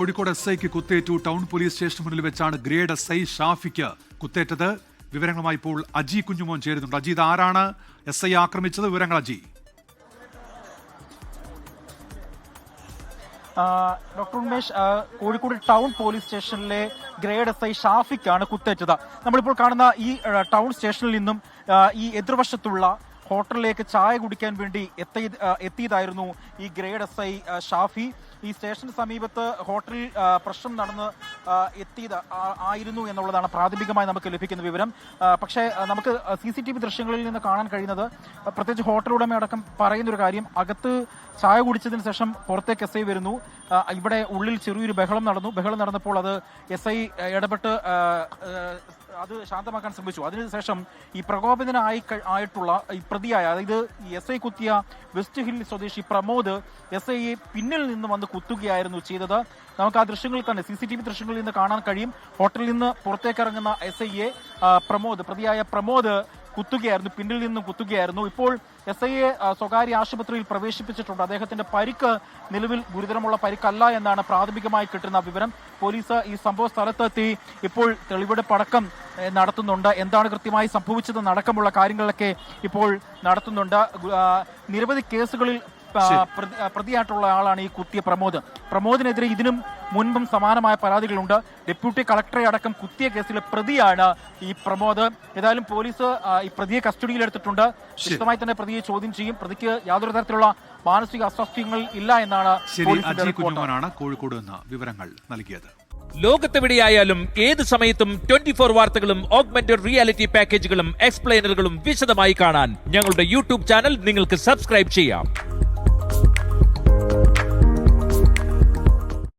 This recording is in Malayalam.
കോഴിക്കോട് എസ് ഐക്ക് കുത്തേറ്റു. ടൗൺ പോലീസ് സ്റ്റേഷന് മുന്നിൽ വെച്ചാണ് ഗ്രേഡ് എസ് ഐ ഷാഫിക്ക് കുത്തേറ്റത്. വിവരങ്ങളുമായി ഇപ്പോൾ അജി കുഞ്ഞുമോൻ ചേരുന്നുണ്ട്. അജി ആരാണ്? എസ് ഐ ആക്രമിച്ചത്? വിവരങ്ങൾ Aji. Doctor Umesh Kozhikode town police സ്റ്റേഷനിലെ ഗ്രേഡ് എസ് ഐ ഷാഫിക്കാണ് കുത്തേറ്റത്. നമ്മളിപ്പോൾ കാണുന്ന ഈ ടൗൺ സ്റ്റേഷനിൽ നിന്നും ഈ എതിർവശത്തുള്ള ഹോട്ടലിലേക്ക് ചായ കുടിക്കാൻ വേണ്ടി എത്തി എത്തിയതായിരുന്നു ഈ ഗ്രേഡ് എസ് ഐ ഷാഫി. ഈ സ്റ്റേഷന് സമീപത്ത് ഹോട്ടലിൽ പ്രശ്നം നടന്ന് എത്തിയത് ആയിരുന്നു എന്നുള്ളതാണ് പ്രാഥമികമായി നമുക്ക് ലഭിക്കുന്ന വിവരം. പക്ഷേ നമുക്ക് സി സി ടി വി ദൃശ്യങ്ങളിൽ നിന്ന് കാണാൻ കഴിയുന്നത് പ്രത്യേകിച്ച് ഹോട്ടൽ ഉടമ അടക്കം പറയുന്നൊരു കാര്യം അകത്ത് ചായ കുടിച്ചതിന് ശേഷം പുറത്തേക്ക് എസ് ഐ വരുന്നു. ഇവിടെ ഉള്ളിൽ ചെറിയൊരു ബഹളം നടന്നു. ബഹളം നടന്നപ്പോൾ അത് എസ് ഐ ഇടപെട്ട് അത് ശാന്തമാക്കാൻ ശ്രമിച്ചു. അതിനുശേഷം ഈ പ്രകോപിതനായി ആയിട്ടുള്ള ഈ പ്രതിയായ അതായത് എസ് ഐ കുത്തിയ വെസ്റ്റ് ഹിൽ സ്വദേശി പ്രമോദ് എസ് ഐയെ പിന്നിൽ നിന്ന് വന്ന് കുത്തുകയായിരുന്നു ചെയ്തത്. നമുക്ക് ആ ദൃശ്യങ്ങൾ തന്നെ സി സി ടി വി ദൃശ്യങ്ങളിൽ നിന്ന് കാണാൻ കഴിയും. ഹോട്ടലിൽ നിന്ന് പുറത്തേക്ക് ഇറങ്ങുന്ന എസ് ഐയെ പ്രമോദ് പ്രതിയായ പ്രമോദ് കുത്തുകയായിരുന്നു പിന്നിൽ നിന്നും കുത്തുകയായിരുന്നു. ഇപ്പോൾ എസ് ഐയെ സ്വകാര്യ ആശുപത്രിയിൽ പ്രവേശിപ്പിച്ചിട്ടുണ്ട്. അദ്ദേഹത്തിന്റെ പരിക്ക് നിലവിൽ ഗുരുതരമുള്ള പരിക്കല്ല എന്നാണ് പ്രാഥമികമായി കിട്ടുന്ന വിവരം. പോലീസ് ഈ സംഭവ സ്ഥലത്തെത്തി ഇപ്പോൾ തെളിവെടുപ്പടക്കം പടക്കം നടത്തുന്നുണ്ട്. എന്താണ് കൃത്യമായി സംഭവിച്ചത് അടക്കമുള്ള കാര്യങ്ങളൊക്കെ ഇപ്പോൾ നടത്തുന്നുണ്ട്. നിരവധി കേസുകളിൽ പ്രതിയായിട്ടുള്ള ആളാണ് ഈ കുത്തിയ പ്രമോദ്. പ്രമോദിനെതിരെ ഇതിനും മുൻപും സമാനമായ പരാതികളുണ്ട്. ഡെപ്യൂട്ടി കളക്ടറെ അടക്കം കുത്തിയ കേസിലെ പ്രതിയാണ് ഈ പ്രമോദ്. ഏതായാലും പോലീസ് ഈ പ്രതിയെ കസ്റ്റഡിയിലെടുത്തിട്ടുണ്ട് വിശദമായി തന്നെ പ്രതിയെ ചോദ്യം ചെയ്യും. പ്രതിക്ക് യാതൊരു തരത്തിലുള്ള മാനസിക അസ്വാസ്ഥ്യങ്ങൾ ഇല്ല എന്നാണ് ശരി അജി റിപ്പോർട്ട്. കോഴിക്കോട് നിന്ന് വിവരങ്ങൾ നൽകിയത്. ലോകത്തെവിടെയായാലും ഏത് സമയത്തും ട്വന്റി ഫോർ വാർത്തകളും ഓഗ്മെന്റഡ് റിയാലിറ്റി പാക്കേജുകളും എക്സ്പ്ലെയിനറുകളും വിശദമായി കാണാൻ ഞങ്ങളുടെ യൂട്യൂബ് ചാനൽ നിങ്ങൾക്ക് സബ്സ്ക്രൈബ് ചെയ്യാം.